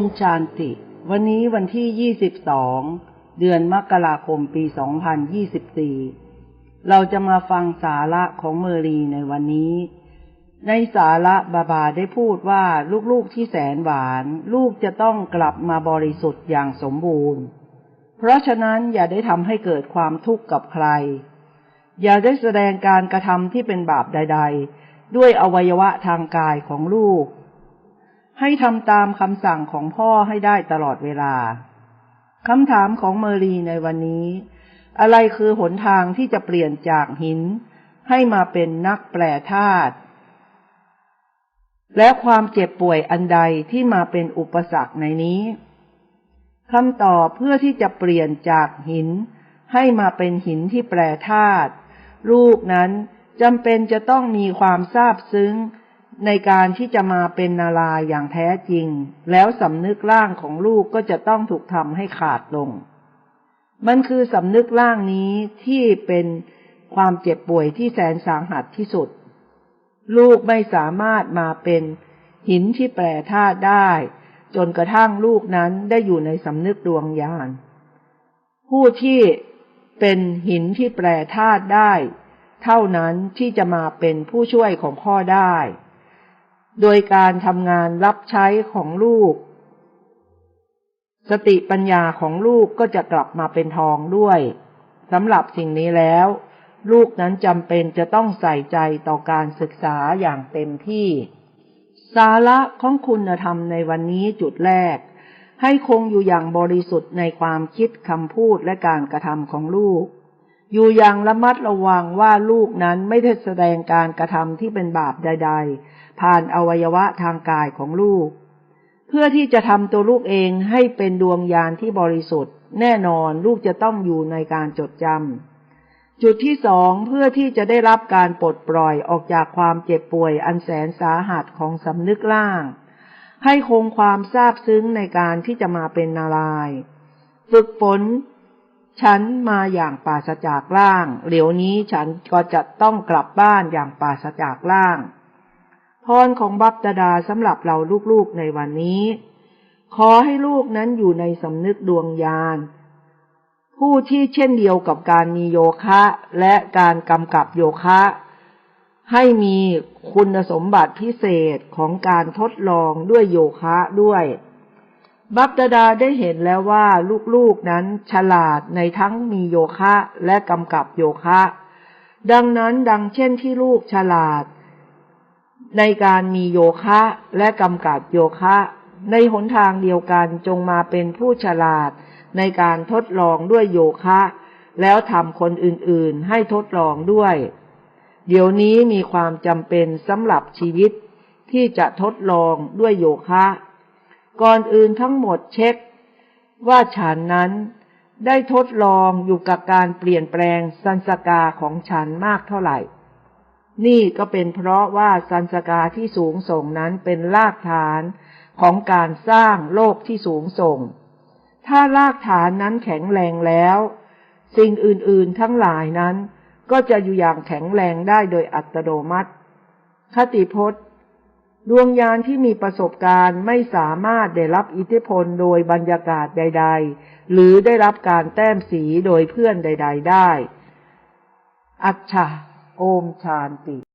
มชานติ วันนี้วันที่ 22 เดือนมกราคมปี 2024 เราจะมาฟังสาระของเมอรีในวันนี้ ในสาระบาบาได้พูดว่าลูกๆที่แสนหวาน ลูกจะต้องกลับมาบริสุทธิ์อย่างสมบูรณ์ เพราะฉะนั้นอย่าได้ทำให้เกิดความทุกข์กับใคร อย่าได้แสดงการกระทำที่เป็นบาปใด ๆ ด้วยอวัยวะทางกายของลูก ให้ทำตามคำสั่งของพ่อให้ได้ตลอดเวลาคำถามของเมอรีในวันนี้ อะไรคือหนทางที่จะเปลี่ยนจากหิน ให้มาเป็นนักแปลธาตุและความเจ็บป่วยอันใดที่มาเป็นอุปสรรคในนี้คำตอบเพื่อที่จะเปลี่ยนจากหิน ให้มาเป็นหินที่แปลธาตุลูกนั้นจำเป็นจะต้องมีความซาบซึ้ง ในการที่จะมาเป็นนาลาอย่างแท้จริง แล้วสำนึกร่างของลูกก็จะต้องถูกทำให้ขาดลง มันคือสำนึกร่างนี้ที่เป็นความเจ็บป่วยที่แสนสาหัสที่สุด ลูกไม่สามารถมาเป็นหินที่แปรธาตุได้ จนกระทั่งลูกนั้นได้อยู่ในสำนึกดวงญาณผู้ที่เป็นหินที่แปรธาตุได้ เท่านั้นที่จะมาเป็นผู้ช่วยของพ่อได้ โดยการทำงานรับใช้ของลูก สติปัญญาของลูกก็จะกลับมาเป็นทองด้วยสำหรับสิ่งนี้แล้ว ลูกนั้นจำเป็นจะต้องใส่ใจต่อการศึกษาอย่างเต็มที่ สาระของคุณธรรมในวันนี้จุดแรก ให้คงอยู่อย่างบริสุทธิ์ในความคิดคำพูดและการกระทำของลูก อยู่อย่างระมัดระวังว่าลูกนั้นไม่ได้แสดงการกระทำที่เป็นบาปใด ๆ ผ่านอวัยวะทางกายของลูก เพื่อที่จะทำตัวลูกเองให้เป็นดวงญาณที่บริสุทธิ์ แน่นอนลูกจะต้องอยู่ในการจดจำจุดที่สองเพื่อที่จะได้รับการปลดปล่อยออกจากความเจ็บป่วยอันแสนสาหัสของสำนึกล่าง ให้คงความซาบซึ้งในการที่จะมาเป็นนาราย ฝึกฝน ฉันมาอย่างปราศจากร่าง เหลียวนี้ฉันก็จะต้องกลับบ้านอย่างปราศจากร่าง พรของบัพตดาสำหรับเราลูกๆในวันนี้ ขอให้ลูกนั้นอยู่ในสำนึกดวงญาณผู้ที่เช่นเดียวกับการมีโยคะและการกำกับโยคะ ให้มีคุณสมบัติพิเศษของการทดลองด้วยโยคะด้วย บัพตดาได้เห็นแล้วว่าลูกๆนั้นฉลาดในทั้งมีโยคะและกำกับโยคะ ดังนั้นดังเช่นที่ลูกฉลาด ในการมีโยคะและกำกับโยคะ ในหนทางเดียวกันจงมาเป็นผู้ฉลาดในการทดลองด้วยโยคะ แล้วทำคนอื่นๆให้ทดลองด้วย เดี๋ยวนี้มีความจำเป็นสำหรับชีวิตที่จะทดลองด้วยโยคะ ก่อนอื่นทั้งหมดเช็ค ว่าฉันนั้นได้ทดลองอยู่กับการเปลี่ยนแปลงสันสกาของฉันมากเท่าไหร่ นี่ก็เป็นเพราะว่าสันสกาที่สูงส่งนั้นเป็นรากฐานของการสร้างโลกที่สูงส่ง ถ้ารากฐานนั้นแข็งแรงแล้ว สิ่งอื่นๆทั้งหลายนั้น ก็จะอยู่อย่างแข็งแรงได้โดยอัตโนมัติ คติพจน์ ดวงยานที่มีประสบการณ์ไม่สามารถได้รับอิทธิพลโดยบรรยากาศใด ๆ หรือได้รับการแต้มสีโดยเพื่อนใด ๆ ได้ อัจฉาโอมชานติ